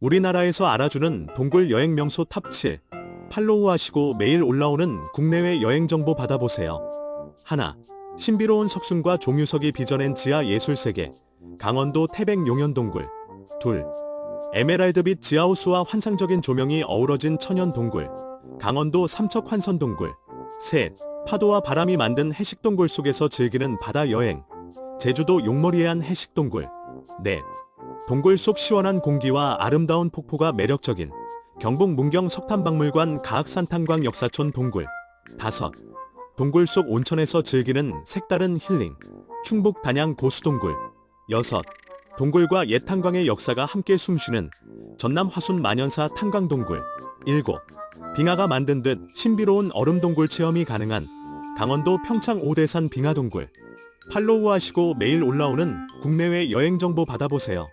우리나라에서 알아주는 동굴 여행 명소 탑 7. 팔로우하시고 매일 올라오는 국내외 여행 정보 받아보세요. 하나. 신비로운 석순과 종유석이 빚어낸 지하 예술 세계. 강원도 태백 용현동굴. 둘. 에메랄드빛 지하호수와 환상적인 조명이 어우러진 천연동굴. 강원도 삼척 환선동굴. 셋. 파도와 바람이 만든 해식동굴 속에서 즐기는 바다 여행. 제주도 용머리에 한 해식동굴. 넷. 동굴 속 시원한 공기와 아름다운 폭포가 매력적인 경북 문경 석탄박물관 가학산탄광 역사촌 동굴. 다섯. 동굴 속 온천에서 즐기는 색다른 힐링. 충북 단양 고수동굴. 여섯. 동굴과 옛 탄광의 역사가 함께 숨쉬는 전남 화순 만연사 탄광동굴. 일곱. 빙하가 만든 듯 신비로운 얼음동굴 체험이 가능한 강원도 평창 오대산 빙하동굴. 팔로우하시고 매일 올라오는 국내외 여행 정보 받아보세요.